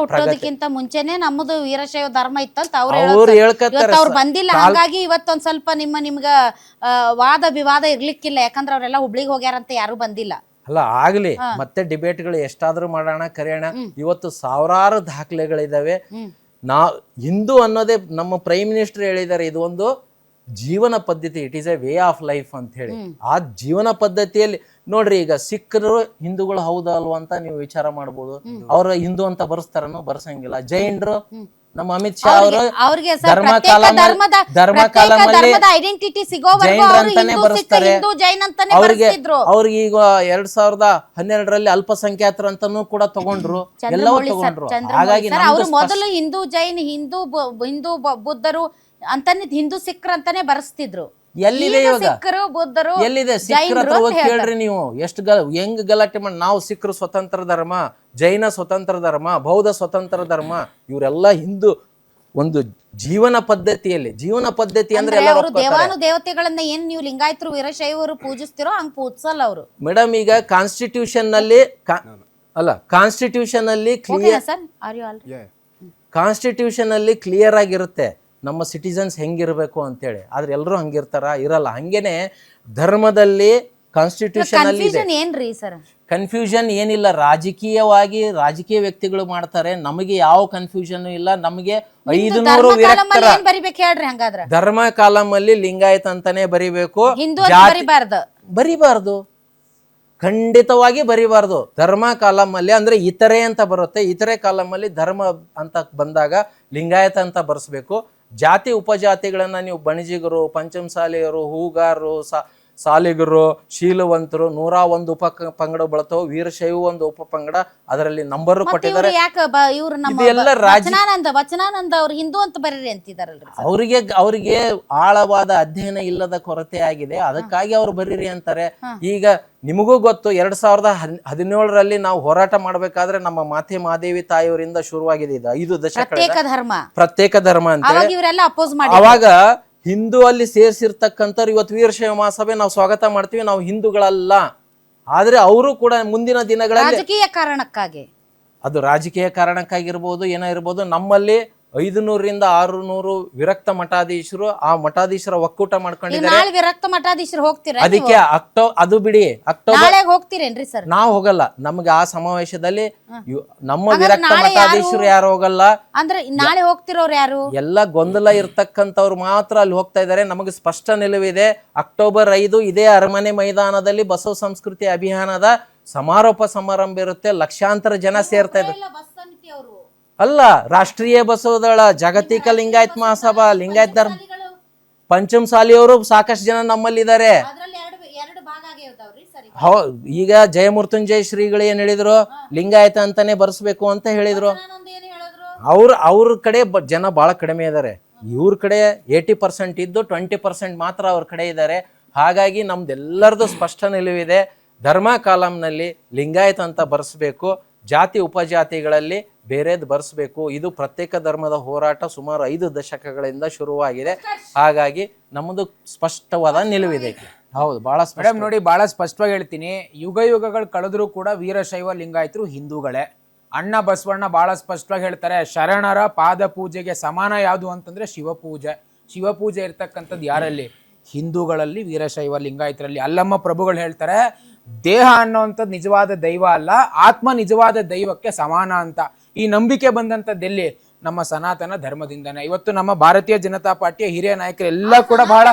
ಹುಟ್ಟೋದಕ್ಕಿಂತ ಮುಂಚೆನೆ ನಮ್ಮದು ವೀರಶೈವ ಧರ್ಮ ಇತ್ತಂತ ಅವ್ರು ಅವ್ರು. ಹೇಳ್ಕತ್ತಾರೆ ಅವ್ರು ಬಂದಿಲ್ಲ ಕಾಲ್- ಹಾಗಾಗಿ ಇವತ್ತೊಂದ್ ಸ್ವಲ್ಪ ನಿಮ್ಮ ನಿಮ್ಗ ಆ, ವಾದ ವಿವಾದ ಇರ್ಲಿಕ್ಕಿಲ್ಲ. ಯಾಕಂದ್ರೆ ಅವರೆಲ್ಲ ಹುಬ್ಳಿಗೆ ಹೋಗ್ಯಾರಂತ ಯಾರು ಬಂದಿಲ್ಲ. ಅಲ್ಲ ಆಗ್ಲಿ. ಮತ್ತೆ ಡಿಬೇಟ್ಗಳು ಎಷ್ಟಾದ್ರೂ ಮಾಡೋಣ ಕರೆಯೋಣ. ಇವತ್ತು ಸಾವಿರಾರು ದಾಖಲೆಗಳಿದಾವೆ. ನಾ ಹಿಂದೂ ಅನ್ನೋದೇ ನಮ್ಮ ಪ್ರೈಮ್ ಮಿನಿಸ್ಟರ್ ಹೇಳಿದ್ದಾರೆ ಇದು ಒಂದು ಜೀವನ ಪದ್ಧತಿ. It is a way of life ಅಂತ ಹೇಳಿ. ಆ ಜೀವನ ಪದ್ಧತಿಯಲ್ಲಿ ನೋಡ್ರಿ ಈಗ ಸಿಖ್ರು ಹಿಂದೂಗಳು ಹೌದಾ ಅಲ್ವಾ ಅಂತ ನೀವು ವಿಚಾರ ಮಾಡ್ಬೋದು. ಅವ್ರ ಹಿಂದೂ ಅಂತ ಬರ್ಸ್ತಾರನೋ ಬರ್ಸಂಗಿಲ್ಲ. ಜೈನರು ನಮ್ಮ ಅಮಿತ್ ಶಾ ಅವರು ಅವ್ರಿಗೆ ಧರ್ಮ ಧರ್ಮ ಕಾಲ ಕಾಲಮಲ್ಲಿ ಐಡೆಂಟಿಟಿ ಅಂತಾನೆ ಬರ್ಸ್ತಾರೆ. ಹಿಂದೂ ಜೈನ್ ಅಂತಾನೆ ಅವ್ರಿಗೆ ಅವ್ರಿಗೆ ಈಗ ಎರಡ್ ಸಾವಿರದ ಹನ್ನೆರಡರಲ್ಲಿ ಅಲ್ಪಸಂಖ್ಯಾತರು ಅಂತಾನೂ ಕೂಡ ಎಲ್ಲವೂ ಚಂದ್ರಮೌಳಿ ಸರ್ ತಗೊಂಡ್ರು. ಹಾಗಾಗಿ ಅವರು ಮೊದಲು ಹಿಂದೂ ಜೈನ್ ಹಿಂದೂ ಹಿಂದೂ ಬುದ್ಧರು ಅಂತಾನೆ ಹಿಂದೂ ಸಿಖ್ರು ಅಂತಾನೆ ಬರ್ಸ್ತಿದ್ರು. ಎಲ್ಲಿದೆ ಈಗ ಇವಾಗ? ಸಿಖ್ರು ಬುದ್ಧರು ಎಲ್ಲಿದೆ? ಸಿಖ್ರ ಹತ್ರ ಅಂತ ಹೋಗಿ ಕೇಳ್ರಿ ನೀವು. ಎಷ್ಟು ಗಲ ಹೆಂಗ್ ಗಲಾಟೆ ಮಾಡಿ ನಾವು ಸಿಖ್ರು ಸ್ವತಂತ್ರ ಧರ್ಮ ಜೈನ ಸ್ವತಂತ್ರ ಧರ್ಮ ಬೌದ್ಧ ಸ್ವತಂತ್ರ ಧರ್ಮ ಇವರೆಲ್ಲ ಹಿಂದೂ ಒಂದು ಜೀವನ ಪದ್ಧತಿಯಲ್ಲಿ ಜೀವನ ಪದ್ಧತಿ ಅಂದ್ರೆ ಅಂದ್ರೆ ಎಲ್ಲ ಅವರು ದೇವಾನು ದೇವತೆಗಳನ್ನ ಏನ್ ನೀವು ಲಿಂಗಾಯತರು ವೀರಶೈವರು ಪೂಜಿಸ್ತಿರೋ ಹಂಗ್ ಪೂಜಿಸಲ್ಲ ಅವರು. ಮೇಡಮ್ ಈಗ ಕಾನ್ಸ್ಟಿಟ್ಯೂಷನ್ನಲ್ಲಿ ಕಾ- ಅಲ್ಲ ಕಾನ್ಸ್ಟಿಟ್ಯೂಷನ್ ಅಲ್ಲಿ ಕ್ಲಿಯರ್ ಓಕೆನಾ sir are you all constitution ಅಲ್ಲಿ ಕ್ಲಿಯರ್ ಆಗಿರುತ್ತೆ. ನಮ್ಮ ಸಿಟಿಸನ್ಸ್ ಹೆಂಗಿರಬೇಕು ಅಂತೇಳಿ. ಆದ್ರೆ ಎಲ್ಲರೂ ಹಂಗಿರ್ತಾರ ಇರಲ್ಲ. ಹಂಗೇನೆ ಧರ್ಮದಲ್ಲಿ ಕಾನ್ಸ್ಟಿಟ್ಯೂಷನ್ ಅಲ್ಲಿ ಇದೆ. ಏನ್ರಿ ಸರ್? ಕನ್ಫ್ಯೂಷನ್ ಏನಿಲ್ಲ. ರಾಜಕೀಯವಾಗಿ ರಾಜಕೀಯ ವ್ಯಕ್ತಿಗಳು ಮಾಡ್ತಾರೆ. ನಮಗೆ ಯಾವ ಕನ್ಫ್ಯೂಷನ್ ಇಲ್ಲ. ನಮಗೆ ಐದು ನೂರು ವಿರಕ್ತರ ಏನ್ ಬರಿಬೇಕು ಹೇಳ್ರಿ ಹಂಗಾದ್ರ? ಧರ್ಮ ಕಾಲಂ ಅಲ್ಲಿ ಲಿಂಗಾಯತ್ ಅಂತಾನೆ ಬರಿಬೇಕು. ಹಿಂದೂ ಅಂತ ಜಾತಿ- ಬರಿಬಾರ್ದು. ಬರಿಬಾರ್ದು. ಖಂಡಿತವಾಗಿ ಬರಿಬಾರ್ದು. ಧರ್ಮ ಕಾಲಂ ಅಲ್ಲಿ ಅಂದ್ರೆ ಇತರೆ ಅಂತ ಬರುತ್ತೆ. ಇತರೆ ಕಾಲಂ ಅಲ್ಲಿ ಧರ್ಮ ಅಂತ ಬಂದಾಗ ಲಿಂಗಾಯತ ಅಂತ ಬರ್ಸ್ಬೇಕು. ಜಾತಿ ಉಪಜಾತಿಗಳನ್ನು ನೀವು ಬಣಿಜಿಗರು ಪಂಚಮಸಾಲಿಯರು ಹೂಗಾರರು ಸಾ ಸಾಲಿಗರು ಶೀಲವಂತರು ನೂರ ಒಂದು ಉಪ ಪಂಗಡ ಬಳತಾವ. ವೀರಶೈವ ಒಂದು ಉಪ ಪಂಗಡ. ಅದರಲ್ಲಿ ನಂಬರ್ ಕೊಟ್ಟಿದ್ದಾರೆ ಇವ್ರು ಯಾಕ ಇವ್ರು ನಮ್ಮ ಇದೆಲ್ಲ ಬ- ರಾಜ- ವಚನಾನಂದ ವಚನಾನಂದ ಅವ್ರು ಹಿಂದೂ ಅಂತ ಬರೀರಿ ಅಂತಿದಾರಲ್ರಿ ಅವರಿಗೆ ಅವರಿಗೆ ಆಳವಾದ ಅಧ್ಯಯನ ಇಲ್ಲದ ಕೊರತೆ ಆಗಿದೆ. ಅದಕ್ಕಾಗಿ ಅವ್ರು ಬರೀರಿ ಅಂತಾರೆ. ಈಗ ನಿಮಗೂ ಗೊತ್ತು ಎರಡ್ ಸಾವಿರದ ಹದಿನೇಳರಲ್ಲಿ ನಾವು ಹೋರಾಟ ಮಾಡ್ಬೇಕಾದ್ರೆ ನಮ್ಮ ಮಾತೆ ಮಾದೇವಿ ತಾಯಿಯವರಿಂದ ಶುರುವಾಗಿದೆ ಇದು. ಐದು ದಶಕ ಪ್ರತ್ಯೇಕ ಧರ್ಮ. ಪ್ರತ್ಯೇಕ ಧರ್ಮ ಅಂತ ಅವಾಗ ಹಿಂದೂ ಅಲ್ಲಿ ಸೇರಿಸಿರ್ತಕ್ಕಂಥವ್ರು ಇವತ್ತು ವೀರಶೈವ ಮಹಾಸಭೆ ನಾವು ಸ್ವಾಗತ ಮಾಡ್ತೀವಿ ನಾವು ಹಿಂದೂಗಳಲ್ಲ. ಆದ್ರೆ ಅವರು ಕೂಡ ಮುಂದಿನ ದಿನಗಳಲ್ಲಿ ರಾಜಕೀಯ ಕಾರಣಕ್ಕಾಗಿ. ಅದು ರಾಜಕೀಯ ಕಾರಣಕ್ಕಾಗಿರ್ಬೋದು ಏನೋ ಇರ್ಬೋದು ನಮ್ಮಲ್ಲಿ ಐದು ನೂರರಿಂದ ಆರು ನೂರು ವಿರಕ್ತ ಮಠಾಧೀಶರು ಆ ಮಠಾಧೀಶರ ಒಕ್ಕೂಟ ಮಾಡ್ಕೊಂಡಿದ್ದಾರೆ. ನಾಳೆ ವಿರಕ್ತ ಮಠಾಧೀಶರು ಹೋಗ್ತೀರಾ ಅದಕ್ಕೆ ಅಕ್ಟೋ ಅದು ಬಿಡಿ ಅಕ್ಟೋಬರ್ ನಾಳೆ ಹೋಗ್ತೀರೇನ್ರಿ ಸರ್? ನಾವು ಹೋಗಲ್ಲ. ನಮ್ಗೆ ಆ ಸಮಾವೇಶದಲ್ಲಿ ನಮ್ಮ ವಿರಕ್ತ ನಾಳೆ ಮಠಾಧೀಶರು ಯಾರು ಹೋಗಲ್ಲ? ಅಂದ್ರೆ ನಾಳೆ ಹೋಗ್ತಿರೋರು ಯಾರು? ಎಲ್ಲ ಗೊಂದಲ ಇರ್ತಕ್ಕಂಥವ್ರು ಮಾತ್ರ ಅಲ್ಲಿ ಹೋಗ್ತಾ ಇದ್ದಾರೆ. ನಮಗೆ ಸ್ಪಷ್ಟ ನಿಲುವಿದೆ. ಅಕ್ಟೋಬರ್ ಐದು ಇದೇ ಅರಮನೆ ಮೈದಾನದಲ್ಲಿ ಬಸವ ಸಂಸ್ಕೃತಿ ಅಭಿಯಾನದ ಸಮಾರೋಪ ಸಮಾರಂಭ ಇರುತ್ತೆ. ಲಕ್ಷಾಂತರ ಜನ ಸೇರ್ತಾ ಇದ್ದಾರೆ ಅಲ್ಲ ರಾಷ್ಟ್ರೀಯ ಬಸವದಳ ಜಾಗತಿಕ ಲಿಂಗಾಯತ್ ಮಹಾಸಭಾ ಲಿಂಗಾಯತ್ ಧರ್ಮ. ಪಂಚಮಸಾಲಿಯವರು ಸಾಕಷ್ಟು ಜನ ನಮ್ಮಲ್ಲಿದ್ದಾರೆ. ಹೌ ಈಗ ಜಯಮೃತ್ಯುಂಜಯ ಶ್ರೀಗಳು ಏನ್ ಹೇಳಿದ್ರು? ಲಿಂಗಾಯತ ಅಂತಾನೆ ಬರ್ಸ್ಬೇಕು ಅಂತ ಹೇಳಿದ್ರು. ಅವ್ರ ಅವ್ರ ಕಡೆ ಜನ ಬಹಳ ಕಡಿಮೆ ಇದ್ದಾರೆ ಇವ್ರ ಕಡೆ ಏಯ್ಟಿ ಪರ್ಸೆಂಟ್ ಇದ್ದು ಟ್ವೆಂಟಿ ಪರ್ಸೆಂಟ್ ಮಾತ್ರ ಅವ್ರ ಕಡೆ ಇದ್ದಾರೆ ಹಾಗಾಗಿ ನಮ್ದೆಲ್ಲರದು ಸ್ಪಷ್ಟ ನಿಲುವಿದೆ. ಧರ್ಮ ಕಾಲಂನಲ್ಲಿ ಲಿಂಗಾಯತ ಅಂತ ಬರ್ಸ್ಬೇಕು. ಜಾತಿ ಉಪಜಾತಿಗಳಲ್ಲಿ ಬೇರೆದು ಬರೆಸಬೇಕು. ಇದು ಪ್ರತ್ಯೇಕ ಧರ್ಮದ ಹೋರಾಟ ಸುಮಾರು ಐದು ದಶಕಗಳಿಂದ ಶುರುವಾಗಿದೆ. ಹಾಗಾಗಿ ನಮ್ಮದು ಸ್ಪಷ್ಟವಾದ ನಿಲುವಿದೆ ಹೌದು ಬಹಳ ಸ್ಪಷ್ಟ. ಮೇಡಮ್ ನೋಡಿ ಬಹಳ ಸ್ಪಷ್ಟವಾಗಿ ಹೇಳ್ತೀನಿ. ಯುಗ ಯುಗಗಳು ಕಳೆದ್ರೂ ಕೂಡ ವೀರಶೈವ ಲಿಂಗಾಯತರು ಹಿಂದೂಗಳೇ. ಅಣ್ಣ ಬಸವಣ್ಣ ಬಹಳ ಸ್ಪಷ್ಟವಾಗಿ ಹೇಳ್ತಾರೆ ಶರಣರ ಪಾದ ಪೂಜೆಗೆ ಸಮಾನ ಯಾವುದು ಅಂತಂದ್ರೆ ಶಿವಪೂಜೆ. ಶಿವಪೂಜೆ ಇರ್ತಕ್ಕಂಥದ್ದು ಯಾರಲ್ಲಿ? ಹಿಂದೂಗಳಲ್ಲಿ ವೀರಶೈವ ಲಿಂಗಾಯತರಲ್ಲಿ. ಅಲ್ಲಮ್ಮ ಪ್ರಭುಗಳು ಹೇಳ್ತಾರೆ ದೇಹ ಅನ್ನೋವಂಥದ್ದು ನಿಜವಾದ ದೈವ ಅಲ್ಲ, ಆತ್ಮ ನಿಜವಾದ ದೈವಕ್ಕೆ ಸಮಾನ ಅಂತ. ಈ ನಂಬಿಕೆ ಬಂದಂಥದ್ದೆಲ್ಲಿ ನಮ್ಮ ಸನಾತನ ಧರ್ಮದಿಂದನೇ. ಇವತ್ತು ನಮ್ಮ ಭಾರತೀಯ ಜನತಾ ಪಾರ್ಟಿಯ ಹಿರಿಯ ನಾಯಕರು ಎಲ್ಲ ಕೂಡ ಬಹಳ